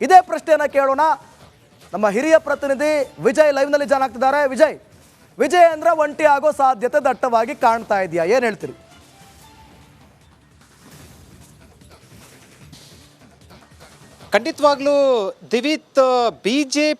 ಇದೇ ಪ್ರಶ್ನೆಯನ್ನ ಕೇಳೋಣ. ನಮ್ಮ ಹಿರಿಯ ಪ್ರತಿನಿಧಿ ವಿಜಯ್ ಲೈವ್ನಲ್ಲಿ ಜಾಯ್ನ್ ಆಗ್ತಿದ್ದಾರೆ. ವಿಜಯ್ ವಿಜಯ್ ಅಂದ್ರೆ ಒಂಟಿ ಆಗೋ ಸಾಧ್ಯತೆ ದಟ್ಟವಾಗಿ ಕಾಣ್ತಾ ಇದೆಯಾ? ಏನು ಹೇಳ್ತೀರಿ? ಖಂಡಿತವಾಗ್ಲೂ ದಿವಿತ್ ಬಿ ಜೆ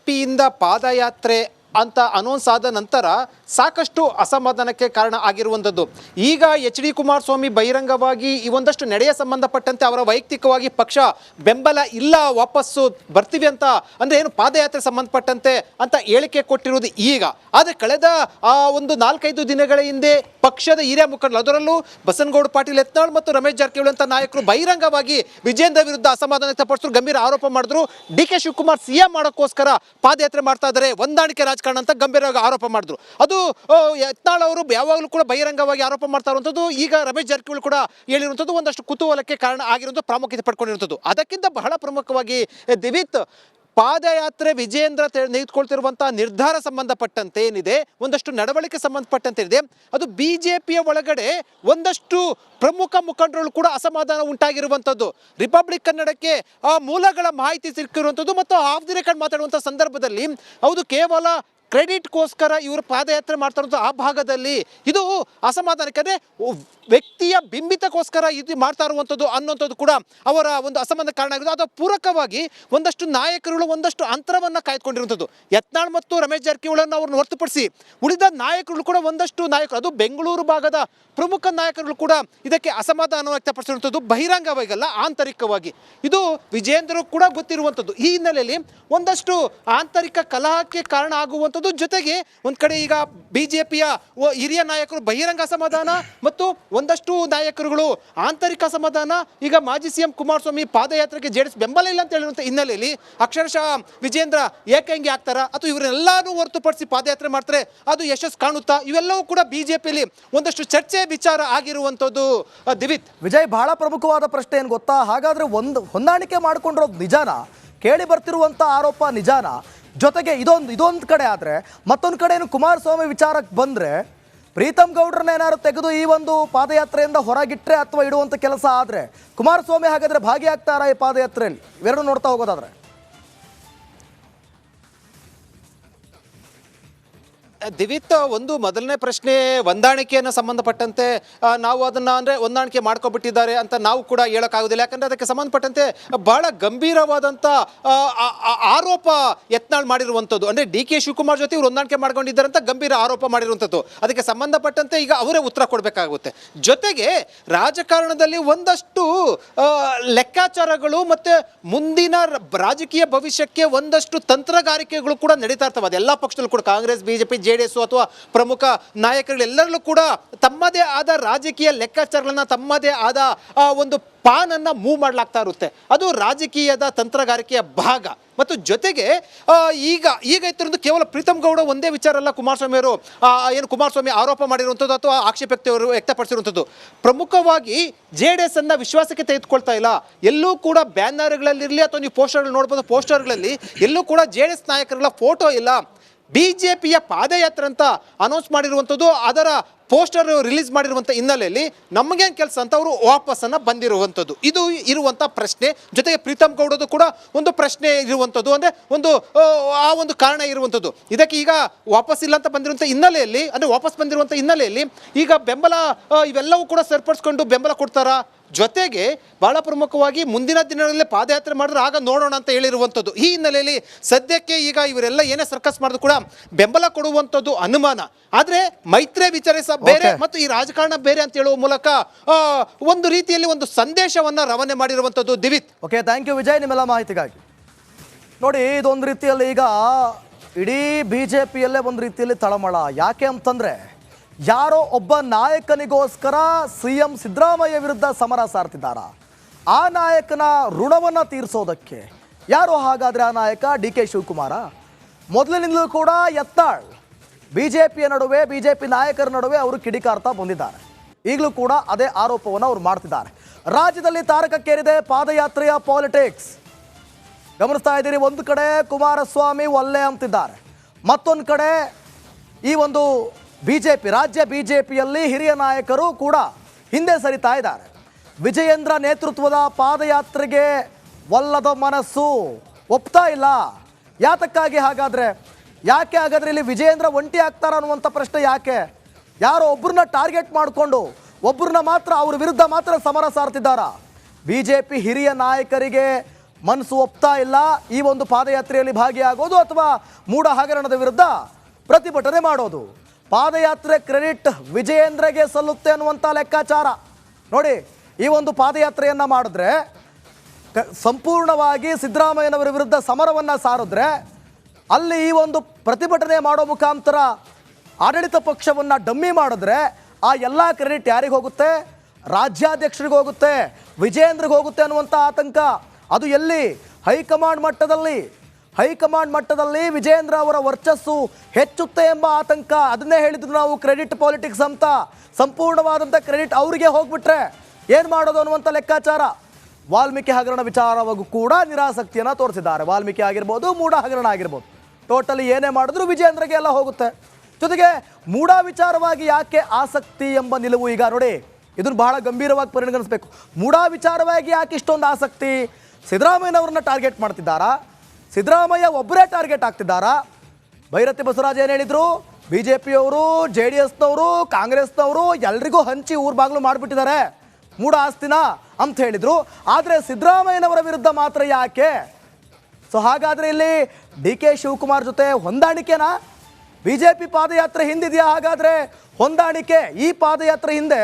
ಪಾದಯಾತ್ರೆ ಅಂತ ಅನೌನ್ಸ್ ಆದ ನಂತರ ಸಾಕಷ್ಟು ಅಸಮಾಧಾನಕ್ಕೆ ಕಾರಣ ಆಗಿರುವಂಥದ್ದು. ಈಗ ಎಚ್ ಡಿ ಕುಮಾರಸ್ವಾಮಿ ಬಹಿರಂಗವಾಗಿ ಈ ಒಂದಷ್ಟು ನಡೆಯ ಸಂಬಂಧಪಟ್ಟಂತೆ ಅವರ ವೈಯಕ್ತಿಕವಾಗಿ ಪಕ್ಷ ಬೆಂಬಲ ಇಲ್ಲ, ವಾಪಸ್ಸು ಬರ್ತೀವಿ ಅಂತ ಅಂದ್ರೆ ಏನು ಪಾದಯಾತ್ರೆ ಸಂಬಂಧಪಟ್ಟಂತೆ ಅಂತ ಹೇಳಿಕೆ ಕೊಟ್ಟಿರುವುದು ಈಗ. ಆದರೆ ಕಳೆದ, ಆ, ಒಂದು ನಾಲ್ಕೈದು ದಿನಗಳ ಹಿಂದೆ ಪಕ್ಷದ ಹಿರಿಯ ಮುಖಂಡರು, ಅದರಲ್ಲೂ ಬಸನಗೌಡ, ಪಾಟೀಲ್, ಯತ್ನಾಳ್ ಮತ್ತು ರಮೇಶ್ ಜಾರಕಿಹೊಳಿ ಅಂತ ನಾಯಕರು ಬಹಿರಂಗವಾಗಿ ವಿಜೇಂದ್ರ ವಿರುದ್ಧ ಅಸಮಾಧಾನ ವ್ಯಕ್ತಪಡಿಸಿದ್ರು, ಗಂಭೀರ ಆರೋಪ ಮಾಡಿದ್ರು. ಡಿ ಕೆ ಶಿವಕುಮಾರ್ ಸಿಎಂ ಮಾಡೋಕ್ಕೋಸ್ಕರ ಪಾದಯಾತ್ರೆ ಮಾಡ್ತಾ ಇದ್ದಾರೆ, ಹೊಂದಾಣಿಕೆ ರಾಜಕಾರಣ ಅಂತ ಗಂಭೀರವಾಗಿ ಆರೋಪ ಮಾಡಿದ್ರು. ಅದು ಯತ್ನಾಳ್ ಅವರು ಯಾವಾಗಲೂ ಕೂಡ ಬಹಿರಂಗವಾಗಿ ಆರೋಪ ಮಾಡ್ತಾ ಇರುವಂಥದ್ದು ಈಗ ರಮೇಶ್ ಜಾರಕಿಹೊಳಿ ಕೂಡ ಹೇಳಿರುವಂಥದ್ದು ಒಂದಷ್ಟು ಕುತೂಹಲಕ್ಕೆ ಕಾರಣ ಆಗಿರುವಂಥದ್ದು ಪ್ರಾಮುಖ್ಯತೆ ಪಡ್ಕೊಂಡಿರುವಂಥದ್ದು ಅದಕ್ಕಿಂತ ಬಹಳ ಪ್ರಮುಖವಾಗಿ ದಿವಿತ್ ಪಾದಯಾತ್ರೆ ವಿಜೇಂದ್ರ ತೆ- ತೆಗೆದುಕೊಳ್ತಿರುವಂತಹ ನಿರ್ಧಾರ ಸಂಬಂಧಪಟ್ಟಂತೆ ಏನಿದೆ, ಒಂದಷ್ಟು ನಡವಳಿಕೆ ಸಂಬಂಧಪಟ್ಟಂತೆ ಇದೆ ಅದು ಬಿ ಜೆ ಪಿಯ ಒಳಗಡೆ ಒಂದಷ್ಟು ಪ್ರಮುಖ ಮುಖಂಡರು ಕೂಡ ಅಸಮಾಧಾನ ಉಂಟಾಗಿರುವಂಥದ್ದು ರಿಪಬ್ಲಿಕ್ ಕನ್ನಡಕ್ಕೆ ಆ ಮೂಲಗಳ ಮಾಹಿತಿ ಸಿಕ್ಕಿರುವಂಥದ್ದು ಮತ್ತು ಆಫ್ ದಿ ರೆಕಾರ್ಡ್ ಮಾತಾಡುವಂಥ ಸಂದರ್ಭದಲ್ಲಿ ಹೌದು, ಕೇವಲ ಕ್ರೆಡಿಟ್ಗೋಸ್ಕರ ಇವರು ಪಾದಯಾತ್ರೆ ಮಾಡ್ತಾ ಆ ಭಾಗದಲ್ಲಿ ಇದು ಅಸಮಾಧಾನಕ್ಕೆ. ವ್ಯಕ್ತಿಯ ಬಿಂಬಿತಕ್ಕೋಸ್ಕರ ಇದು ಮಾಡ್ತಾ ಇರುವಂಥದ್ದು ಅನ್ನುವಂಥದ್ದು ಕೂಡ ಅವರ ಒಂದು ಅಸಮಾಧಾನ ಕಾರಣ ಆಗಿದೆ ಅದು ಪೂರಕವಾಗಿ ಒಂದಷ್ಟು ನಾಯಕರುಗಳು ಒಂದಷ್ಟು ಅಂತರವನ್ನು ಕಾಯ್ದುಕೊಂಡಿರುವಂಥದ್ದು. ಯತ್ನಾಳ್ ಮತ್ತು ರಮೇಶ್ ಜಾರಕಿಹೊಳಿಯನ್ನು ಅವ್ರನ್ನ ಹೊರತುಪಡಿಸಿ ಉಳಿದ ನಾಯಕರುಗಳು ಕೂಡ ಒಂದಷ್ಟು ನಾಯಕರು. ಅದು ಬೆಂಗಳೂರು ಭಾಗದ ಪ್ರಮುಖ ನಾಯಕರುಗಳು ಕೂಡ ಇದಕ್ಕೆ ಅಸಮಾಧಾನ ವ್ಯಕ್ತಪಡಿಸಿರುವಂಥದ್ದು. ಬಹಿರಂಗವಾಗಲ್ಲ ಆಂತರಿಕವಾಗಿ. ಇದು ವಿಜೇಂದ್ರ ಕೂಡ ಗೊತ್ತಿರುವಂಥದ್ದು. ಈ ಹಿನ್ನೆಲೆಯಲ್ಲಿ ಒಂದಷ್ಟು ಆಂತರಿಕ ಕಲಹಕ್ಕೆ ಕಾರಣ ಆಗುವಂಥದ್ದು. ಜೊತೆಗೆ ಒಂದು ಕಡೆ ಈಗ ಬಿ ಜೆ ಹಿರಿಯ ನಾಯಕರು ಬಹಿರಂಗ ಅಸಮಾಧಾನ ಮತ್ತು ಒಂದಷ್ಟು ನಾಯಕರುಗಳು ಆಂತರಿಕ ಸಮಾಧಾನ, ಈಗ ಮಾಜಿ ಸಿ ಎಂ ಕುಮಾರಸ್ವಾಮಿ ಪಾದಯಾತ್ರೆಗೆ ಜೆಡಿಎಸ್ ಬೆಂಬಲ ಇಲ್ಲ ಅಂತ ಹೇಳಿರುವಂಥ ಹಿನ್ನೆಲೆಯಲ್ಲಿ ಅಕ್ಷರಶಃ ವಿಜೇಂದ್ರ ಏಕೆ ಹಂಗೆ ಆಗ್ತಾರ? ಅಥವಾ ಇವರೆಲ್ಲಾನು ಹೊರತುಪಡಿಸಿ ಪಾದಯಾತ್ರೆ ಮಾಡ್ತಾರೆ, ಅದು ಯಶಸ್ಸು ಕಾಣುತ್ತಾ? ಇವೆಲ್ಲವೂ ಕೂಡ ಬಿ ಜೆ ಪಿಯಲ್ಲಿ ಒಂದಷ್ಟು ಚರ್ಚೆ ವಿಚಾರ ಆಗಿರುವಂಥದ್ದು. ದಿವಿತ್. ವಿಜಯ್, ಬಹಳ ಪ್ರಮುಖವಾದ ಪ್ರಶ್ನೆ ಏನು ಗೊತ್ತಾ? ಹಾಗಾದ್ರೆ ಒಂದು ಹೊಂದಾಣಿಕೆ ಮಾಡಿಕೊಂಡಿರೋದು ನಿಜಾನ, ಕೇಳಿ ಬರ್ತಿರುವಂತ ಆರೋಪ ನಿಜಾನ? ಜೊತೆಗೆ ಇದೊಂದು ಇದೊಂದು ಕಡೆ ಆದರೆ ಮತ್ತೊಂದು ಕಡೆ ಏನು ಕುಮಾರಸ್ವಾಮಿ ವಿಚಾರಕ್ಕೆ ಬಂದ್ರೆ ಪ್ರೀತಮ್ ಗೌಡ್ರನ್ನ ಏನಾದ್ರು ತೆಗೆದು ಈ ಒಂದು ಪಾದಯಾತ್ರೆಯಿಂದ ಹೊರಗಿಟ್ಟರೆ ಅಥವಾ ಇಡುವಂಥ ಕೆಲಸ ಆದ್ರೆ ಕುಮಾರಸ್ವಾಮಿ ಹಾಗಾದ್ರೆ ಭಾಗಿಯಾಗ್ತಾರಾ ಈ ಪಾದಯಾತ್ರೆಯಲ್ಲಿ? ಇವೆರಡು ನೋಡ್ತಾ ಹೋಗೋದಾದ್ರೆ. ದಿವಿತ್ ಒಂದು ಮೊದಲನೇ ಪ್ರಶ್ನೆ ಹೊಂದಾಣಿಕೆಯನ್ನು ಸಂಬಂಧಪಟ್ಟಂತೆ ನಾವು ಅದನ್ನು ಅಂದರೆ ಹೊಂದಾಣಿಕೆ ಮಾಡ್ಕೊಬಿಟ್ಟಿದ್ದಾರೆ ಅಂತ ನಾವು ಕೂಡ ಹೇಳೋಕ್ಕಾಗೋದಿಲ್ಲ. ಯಾಕಂದರೆ ಅದಕ್ಕೆ ಸಂಬಂಧಪಟ್ಟಂತೆ ಬಹಳ ಗಂಭೀರವಾದಂಥ ಆರೋಪ ಯತ್ನಾಳ್ ಮಾಡಿರುವಂಥದ್ದು. ಅಂದರೆ ಡಿ ಕೆ ಶಿವಕುಮಾರ್ ಜೊತೆ ಇವರು ಹೊಂದಾಣಿಕೆ ಮಾಡ್ಕೊಂಡಿದ್ದಾರೆ ಅಂತ ಗಂಭೀರ ಆರೋಪ ಮಾಡಿರುವಂಥದ್ದು. ಅದಕ್ಕೆ ಸಂಬಂಧಪಟ್ಟಂತೆ ಈಗ ಅವರೇ ಉತ್ತರ ಕೊಡಬೇಕಾಗುತ್ತೆ. ಜೊತೆಗೆ ರಾಜಕಾರಣದಲ್ಲಿ ಒಂದಷ್ಟು ಲೆಕ್ಕಾಚಾರಗಳು ಮತ್ತು ಮುಂದಿನ ರಾಜಕೀಯ ಭವಿಷ್ಯಕ್ಕೆ ಒಂದಷ್ಟು ತಂತ್ರಗಾರಿಕೆಗಳು ಕೂಡ ನಡೀತಾ ಇರ್ತವೆ. ಅದೆಲ್ಲ ಪಕ್ಷದಲ್ಲೂ ಕೂಡ ಕಾಂಗ್ರೆಸ್ ಬಿಜೆಪಿ ಜೆ ಎಸ್ ಅಥವಾ ಪ್ರಮುಖ ನಾಯಕರುಗಳೆಲ್ಲರಲ್ಲೂ ಕೂಡ ತಮ್ಮದೇ ಆದ ರಾಜಕೀಯ ಲೆಕ್ಕಾಚಾರಗಳನ್ನ ತಮ್ಮದೇ ಆದ ಒಂದು ಪಾನನ್ನು ಮೂವ್ ಮಾಡಲಾಗ್ತಾ ಇರುತ್ತೆ. ಅದು ರಾಜಕೀಯದ ತಂತ್ರಗಾರಿಕೆಯ ಭಾಗ. ಮತ್ತು ಜೊತೆಗೆ ಈಗ ಈಗ ಇತ್ತಿರೋದು ಕೇವಲ ಪ್ರೀತಮ್ ಗೌಡ ಒಂದೇ ವಿಚಾರ ಅಲ್ಲ ಕುಮಾರಸ್ವಾಮಿ ಅವರು ಏನು ಕುಮಾರಸ್ವಾಮಿ ಆರೋಪ ಮಾಡಿರುವಂಥದ್ದು ಅಥವಾ ಆಕ್ಷೇಪ ಅವರು ವ್ಯಕ್ತಪಡಿಸಿರುವಂಥದ್ದು. ಪ್ರಮುಖವಾಗಿ ಜೆ ಡಿ ಎಸ್ ಅನ್ನ ವಿಶ್ವಾಸಕ್ಕೆ ತೆಗೆದುಕೊಳ್ತಾ ಇಲ್ಲ. ಎಲ್ಲೂ ಕೂಡ ಬ್ಯಾನರ್ಗಳಲ್ಲಿರಲಿ ಅಥವಾ ನೀವು ಪೋಸ್ಟರ್ಗಳು ನೋಡ್ಬೋದು, ಪೋಸ್ಟರ್ಗಳಲ್ಲಿ ಎಲ್ಲೂ ಕೂಡ ಜೆ ಡಿ ಎಸ್ ನಾಯಕರುಗಳ ಫೋಟೋ ಇಲ್ಲ. ಬಿ ಜೆ ಪಿಯ ಪಾದಯಾತ್ರೆ ಅಂತ ಅನೌನ್ಸ್ ಮಾಡಿರುವಂಥದ್ದು ಅದರ ಪೋಸ್ಟರ್ ರಿಲೀಸ್ ಮಾಡಿರುವಂಥ ಹಿನ್ನೆಲೆಯಲ್ಲಿ ನಮಗೇನು ಕೆಲಸ ಅಂತ ಅವರು ವಾಪಸ್ಸನ್ನು ಬಂದಿರುವಂಥದ್ದು. ಇದು ಇರುವಂಥ ಪ್ರಶ್ನೆ. ಜೊತೆಗೆ ಪ್ರೀತಮ್ ಗೌಡದು ಕೂಡ ಒಂದು ಪ್ರಶ್ನೆ ಇರುವಂಥದ್ದು. ಅಂದರೆ ಒಂದು ಆ, ಒಂದು ಕಾರಣ ಇರುವಂಥದ್ದು. ಇದಕ್ಕೆ ಈಗ ವಾಪಸ್ ಇಲ್ಲ ಅಂತ ಬಂದಿರುವಂಥ ಹಿನ್ನೆಲೆಯಲ್ಲಿ ಅಂದರೆ ವಾಪಸ್ ಬಂದಿರುವಂಥ ಹಿನ್ನೆಲೆಯಲ್ಲಿ ಈಗ ಬೆಂಬಲ ಇವೆಲ್ಲವೂ ಕೂಡ ಸರಿಪಡಿಸ್ಕೊಂಡು ಬೆಂಬಲ ಕೊಡ್ತಾರಾ? ಜೊತೆಗೆ ಬಹಳ ಪ್ರಮುಖವಾಗಿ ಮುಂದಿನ ದಿನಗಳಲ್ಲಿ ಪಾದಯಾತ್ರೆ ಮಾಡಿದ್ರೆ ಆಗ ನೋಡೋಣ ಅಂತ ಹೇಳಿರುವಂಥದ್ದು. ಈ ಹಿನ್ನೆಲೆಯಲ್ಲಿ ಸದ್ಯಕ್ಕೆ ಈಗ ಇವರೆಲ್ಲ ಏನೇ ಸರ್ಕಸ್ ಮಾಡಿದ್ರು ಕೂಡ ಬೆಂಬಲ ಕೊಡುವಂಥದ್ದು ಅನುಮಾನ. ಆದರೆ ಮೈತ್ರಿ ವಿಚಾರಿಸ ಬೇರೆ ಮತ್ತು ಈ ರಾಜಕಾರಣ ಬೇರೆ ಅಂತ ಹೇಳುವ ಮೂಲಕ ಒಂದು ರೀತಿಯಲ್ಲಿ ಒಂದು ಸಂದೇಶವನ್ನು ರವಾನೆ ಮಾಡಿರುವಂಥದ್ದು Divith. Okay thank you Vijay ನಿಮ್ಮೆಲ್ಲ ಮಾಹಿತಿಗಾಗಿ. ನೋಡಿ ಇದೊಂದು ರೀತಿಯಲ್ಲಿ ಈಗ ಇಡೀ ಬಿ ಜೆ ಪಿಯಲ್ಲೇ ಒಂದು ರೀತಿಯಲ್ಲಿ ತಳಮಳ. ಯಾಕೆ ಅಂತಂದ್ರೆ ಯಾರೋ ಒಬ್ಬ ನಾಯಕನಿಗೋಸ್ಕರ ಸಿ ಎಂ ಸಿದ್ದರಾಮಯ್ಯ ವಿರುದ್ಧ ಸಮರ ಸಾರ್ತಿದ್ದಾರ? ಆ ನಾಯಕನ ಋಣವನ್ನು ತೀರಿಸೋದಕ್ಕೆ. ಯಾರು ಹಾಗಾದರೆ ಆ ನಾಯಕ ಡಿ ಕೆ ಶಿವಕುಮಾರ? ಮೊದಲಿನಿಂದಲೂ ಕೂಡ ಎತ್ತಾಳ್. ಬಿ ಜೆ ಪಿಯ ನಡುವೆ ಬಿ ಜೆ ಪಿ ನಾಯಕರ ನಡುವೆ ಅವರು ಕಿಡಿಕಾರ್ತಾ ಬಂದಿದ್ದಾರೆ. ಈಗಲೂ ಕೂಡ ಅದೇ ಆರೋಪವನ್ನು ಅವರು ಮಾಡ್ತಿದ್ದಾರೆ. ರಾಜ್ಯದಲ್ಲಿ ತಾರಕಕ್ಕೇರಿದೆ ಪಾದಯಾತ್ರೆಯ ಪಾಲಿಟಿಕ್ಸ್. ಗಮನಿಸ್ತಾ ಇದ್ದೀರಿ, ಒಂದು ಕಡೆ ಕುಮಾರಸ್ವಾಮಿ ಒಲ್ಲೆ ಅಂತಿದ್ದಾರೆ. ಮತ್ತೊಂದು ಕಡೆ ಈ ಒಂದು ಬಿ ಜೆ ಪಿ ರಾಜ್ಯ ಬಿಜೆಪಿಯಲ್ಲಿ ಹಿರಿಯ ನಾಯಕರು ಕೂಡ ಹಿಂದೆ ಸರಿತಾ ಇದ್ದಾರೆ. ವಿಜಯೇಂದ್ರ ನೇತೃತ್ವದ ಪಾದಯಾತ್ರೆಗೆ ಒಲ್ಲದ ಮನಸ್ಸು ಒಪ್ತಾ ಇಲ್ಲ. ಯಾತಕ್ಕಾಗಿ ಹಾಗಾದರೆ? ಯಾಕೆ ಹಾಗಾದರೆ ಇಲ್ಲಿ ವಿಜಯೇಂದ್ರ ಒಂಟಿ ಆಗ್ತಾರ ಅನ್ನುವಂಥ ಪ್ರಶ್ನೆ ಯಾಕೆ? ಯಾರೋ ಒಬ್ಬರನ್ನ ಟಾರ್ಗೆಟ್ ಮಾಡಿಕೊಂಡು ಒಬ್ಬರನ್ನ ಮಾತ್ರ ಅವ್ರ ವಿರುದ್ಧ ಮಾತ್ರ ಸಮರ ಸಾರ್ತಿದ್ದಾರ? ಬಿ ಹಿರಿಯ ನಾಯಕರಿಗೆ ಮನಸ್ಸು ಒಪ್ತಾ ಇಲ್ಲ. ಈ ಒಂದು ಪಾದಯಾತ್ರೆಯಲ್ಲಿ ಭಾಗಿಯಾಗೋದು ಅಥವಾ ಮೂಢ ಹಗರಣದ ವಿರುದ್ಧ ಪ್ರತಿಭಟನೆ ಮಾಡೋದು? ಪಾದಯಾತ್ರೆ ಕ್ರೆಡಿಟ್ ವಿಜಯೇಂದ್ರಗೆ ಸಲ್ಲುತ್ತೆ ಅನ್ನುವಂಥ ಲೆಕ್ಕಾಚಾರ. ನೋಡಿ, ಈ ಒಂದು ಪಾದಯಾತ್ರೆಯನ್ನ ಮಾಡಿದ್ರೆ ಸಂಪೂರ್ಣವಾಗಿ ಸಿದ್ದರಾಮಯ್ಯನವರ ವಿರುದ್ಧ ಸಮರವನ್ನ ಸಾರಿದ್ರೆ, ಅಲ್ಲಿ ಈ ಒಂದು ಪ್ರತಿಭಟನೆ ಮಾಡೋ ಮುಖಾಂತರ ಆಡಳಿತ ಪಕ್ಷವನ್ನ ಡಮ್ಮಿ ಮಾಡಿದ್ರೆ, ಆ ಎಲ್ಲ ಕ್ರೆಡಿಟ್ ಯಾರಿಗೆ ಹೋಗುತ್ತೆ? ರಾಜ್ಯಾಧ್ಯಕ್ಷರಿಗೆ ಹೋಗುತ್ತೆ ವಿಜೇಂದ್ರಿಗೆ ಹೋಗುತ್ತೆ ಅನ್ನುವಂಥ ಆತಂಕ. ಅದು ಎಲ್ಲಿ? ಹೈಕಮಾಂಡ್ ಮಟ್ಟದಲ್ಲಿ ಹೈಕಮಾಂಡ್ ಮಟ್ಟದಲ್ಲಿ ವಿಜೇಂದ್ರ ಅವರ ವರ್ಚಸ್ಸು ಹೆಚ್ಚುತ್ತೆ ಎಂಬ ಆತಂಕ. ಅದನ್ನೇ ಹೇಳಿದ್ರು ನಾವು ಕ್ರೆಡಿಟ್ ಪಾಲಿಟಿಕ್ಸ್ ಅಂತ. ಸಂಪೂರ್ಣವಾದಂಥ ಕ್ರೆಡಿಟ್ ಅವರಿಗೆ ಹೋಗ್ಬಿಟ್ರೆ ಏನು ಮಾಡೋದು ಅನ್ನುವಂಥ ಲೆಕ್ಕಾಚಾರ. ವಾಲ್ಮೀಕಿ ಹಗರಣ ವಿಚಾರವಾಗೂ ಕೂಡ ನಿರಾಸಕ್ತಿಯನ್ನು ತೋರಿಸಿದ್ದಾರೆ. ವಾಲ್ಮೀಕಿ ಆಗಿರ್ಬೋದು, ಮೂಢ ಹಗರಣ ಆಗಿರ್ಬೋದು. ಟೋಟಲಿ ಏನೇ ಮಾಡಿದ್ರು ವಿಜೇಂದ್ರಗೆ ಎಲ್ಲ ಹೋಗುತ್ತೆ. ಜೊತೆಗೆ ಮೂಢ ವಿಚಾರವಾಗಿ ಯಾಕೆ ಆಸಕ್ತಿ ಎಂಬ ನಿಲುವು ಈಗ ನೋಡಿ, ಇದನ್ನು ಬಹಳ ಗಂಭೀರವಾಗಿ ಪರಿಗಣಿಸಬೇಕು. ಮೂಢ ವಿಚಾರವಾಗಿ ಯಾಕೆ ಇಷ್ಟೊಂದು ಆಸಕ್ತಿ? ಸಿದ್ದರಾಮಯ್ಯನವ್ರನ್ನ ಟಾರ್ಗೆಟ್ ಮಾಡ್ತಿದ್ದಾರಾ? ಸಿದ್ದರಾಮಯ್ಯ ಒಬ್ಬರೇ ಟಾರ್ಗೆಟ್ ಆಗ್ತಿದ್ದಾರಾ? ಭೈರತಿ ಬಸವರಾಜ್ ಏನು ಹೇಳಿದರು? ಬಿ ಜೆ ಪಿಯವರು ಜೆ ಡಿ ಎಸ್ನವರು ಕಾಂಗ್ರೆಸ್ನವರು ಎಲ್ರಿಗೂ ಹಂಚಿ ಊರ್ ಬಾಗಿಲು ಮಾಡಿಬಿಟ್ಟಿದ್ದಾರೆ. ಮೂಡ ಆಸ್ತಿನ ಅಂತ ಹೇಳಿದರು. ಆದರೆ ಸಿದ್ದರಾಮಯ್ಯನವರ ವಿರುದ್ಧ ಮಾತ್ರ ಯಾಕೆ? ಸೊ ಹಾಗಾದರೆ ಇಲ್ಲಿ ಡಿ ಕೆ ಶಿವಕುಮಾರ್ ಜೊತೆ ಹೊಂದಾಣಿಕೆನಾ? ಬಿ ಜೆ ಪಿ ಪಾದಯಾತ್ರೆ ಹಿಂದಿದೆಯಾ? ಹಾಗಾದರೆ ಹೊಂದಾಣಿಕೆ ಈ ಪಾದಯಾತ್ರೆ ಹಿಂದೆ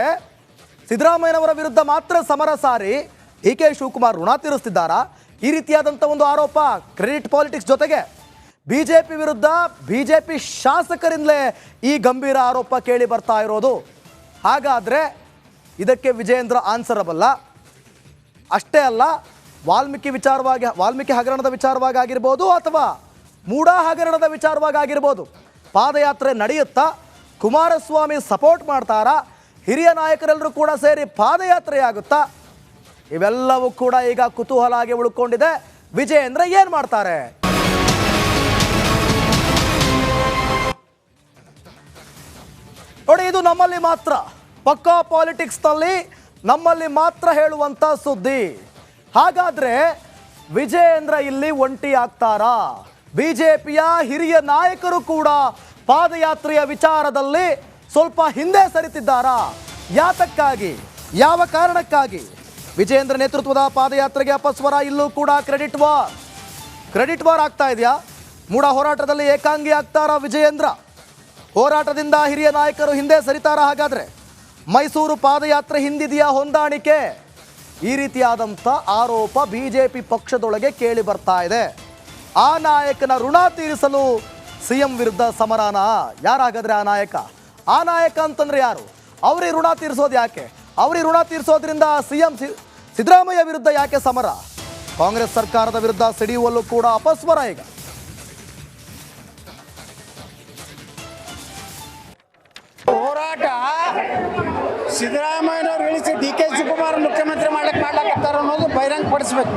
ಸಿದ್ದರಾಮಯ್ಯನವರ ವಿರುದ್ಧ ಮಾತ್ರ ಸಮರ ಸಾರಿ ಡಿ ಕೆ ಶಿವಕುಮಾರ್ ಋಣ ತೀರಿಸ್ತಿದ್ದಾರಾ? ಈ ರೀತಿಯಾದಂಥ ಒಂದು ಆರೋಪ ಕ್ರೆಡಿಟ್ ಪಾಲಿಟಿಕ್ಸ್ ಜೊತೆಗೆ ಬಿ ಜೆ ಪಿ ವಿರುದ್ಧ ಬಿ ಜೆ ಪಿ ಶಾಸಕರಿಂದಲೇ ಈ ಗಂಭೀರ ಆರೋಪ ಕೇಳಿ ಬರ್ತಾ ಇರೋದು. ಹಾಗಾದರೆ ಇದಕ್ಕೆ ವಿಜಯೇಂದ್ರ ಆನ್ಸರಬಲ್ಲ ಅಷ್ಟೇ ಅಲ್ಲ, ವಾಲ್ಮೀಕಿ ವಿಚಾರವಾಗಿ, ವಾಲ್ಮೀಕಿ ಹಗರಣದ ವಿಚಾರವಾಗಿ ಆಗಿರ್ಬೋದು ಅಥವಾ ಮೂಡಾ ಹಗರಣದ ವಿಚಾರವಾಗಿ ಆಗಿರ್ಬೋದು. ಪಾದಯಾತ್ರೆ ನಡೆಯುತ್ತಾ, ಕುಮಾರಸ್ವಾಮಿ ಸಪೋರ್ಟ್ ಮಾಡ್ತಾರಾ, ಹಿರಿಯ ನಾಯಕರೆಲ್ಲರೂ ಕೂಡ ಸೇರಿ ಪಾದಯಾತ್ರೆ ಆಗುತ್ತಾ ಇವೆಲ್ಲವೂ ಕೂಡ ಈಗ ಕುತೂಹಲ ಆಗಿ ಉಳ್ಕೊಂಡಿದೆ. ವಿಜಯೇಂದ್ರ ಏನು ಮಾಡ್ತಾರೆ? ನೋಡಿ, ಇದು ನಮ್ಮಲ್ಲಿ ಮಾತ್ರ. ಪಕ್ಕಾ ಪಾಲಿಟಿಕ್ಸ್ನಲ್ಲಿ ನಮ್ಮಲ್ಲಿ ಮಾತ್ರ ಹೇಳುವಂತ ಸುದ್ದಿ. ಹಾಗಾದ್ರೆ ವಿಜಯೇಂದ್ರ ಇಲ್ಲಿ ಒಂಟಿ ಆಗ್ತಾರಾ ಬಿಜೆಪಿಯ ಹಿರಿಯ ನಾಯಕರು ಕೂಡ ಪಾದಯಾತ್ರೆಯ ವಿಚಾರದಲ್ಲಿ ಸ್ವಲ್ಪ ಹಿಂದೆ ಸರಿತಿದ್ದಾರಾ? ಯಾತಕ್ಕಾಗಿ? ಯಾವ ಕಾರಣಕ್ಕಾಗಿ? ವಿಜಯೇಂದ್ರ ನೇತೃತ್ವದ ಪಾದಯಾತ್ರೆಗೆ ಅಪಸ್ವರ ಇಲ್ಲೂ ಕೂಡ ಕ್ರೆಡಿಟ್ ವಾರ್ ಕ್ರೆಡಿಟ್ ವಾರ್ ಆಗ್ತಾ ಇದೆಯಾ? ಮೂಡ ಹೋರಾಟದಲ್ಲಿ ಏಕಾಂಗಿ ಆಗ್ತಾರಾ ವಿಜಯೇಂದ್ರ? ಹೋರಾಟದಿಂದ ಹಿರಿಯ ನಾಯಕರು ಹಿಂದೆ ಸರಿತಾರ ಹಾಗಾದ್ರೆ? ಮೈಸೂರು ಪಾದಯಾತ್ರೆ ಹಿಂದಿದೆಯಾ ಹೊಂದಾಣಿಕೆ? ಈ ರೀತಿಯಾದಂಥ ಆರೋಪ ಬಿಜೆಪಿ ಪಕ್ಷದೊಳಗೆ ಕೇಳಿ ಬರ್ತಾ ಇದೆ. ಆ ನಾಯಕನ ಋಣ ತೀರಿಸಲು ಸಿಎಂ ವಿರುದ್ಧ ಸಮರಾನ? ಯಾರಾಗಾದ್ರೆ ಆ ನಾಯಕ? ಆ ನಾಯಕ ಅಂತಂದ್ರೆ ಯಾರು? ಅವರೇ ಋಣ ತೀರಿಸೋದು ಯಾಕೆ? ಅವ್ರಿಗೆ ಋಣ ತೀರಿಸೋದ್ರಿಂದ ಸಿಎಂ ಸಿದ್ದರಾಮಯ್ಯ ವಿರುದ್ಧ ಯಾಕೆ ಸಮರ? ಕಾಂಗ್ರೆಸ್ ಸರ್ಕಾರದ ವಿರುದ್ಧ ಸಿಡಿಯುವಲ್ಲೂ ಕೂಡ ಅಪಸ್ವರ ಈಗ ಹೋರಾಟ ಸಿದ್ದರಾಮಯ್ಯನವ್ರು ಇಳಿಸಿ ಡಿ ಕೆ ಶಿವಕುಮಾರ್ ಮುಖ್ಯಮಂತ್ರಿ ಮಾಡಕ್ ಮಾಡ್ಲಾಕತ್ತಾರ ಅನ್ನೋದು ಬಹಿರಂಗ ಪಡಿಸ್ಬೇಕು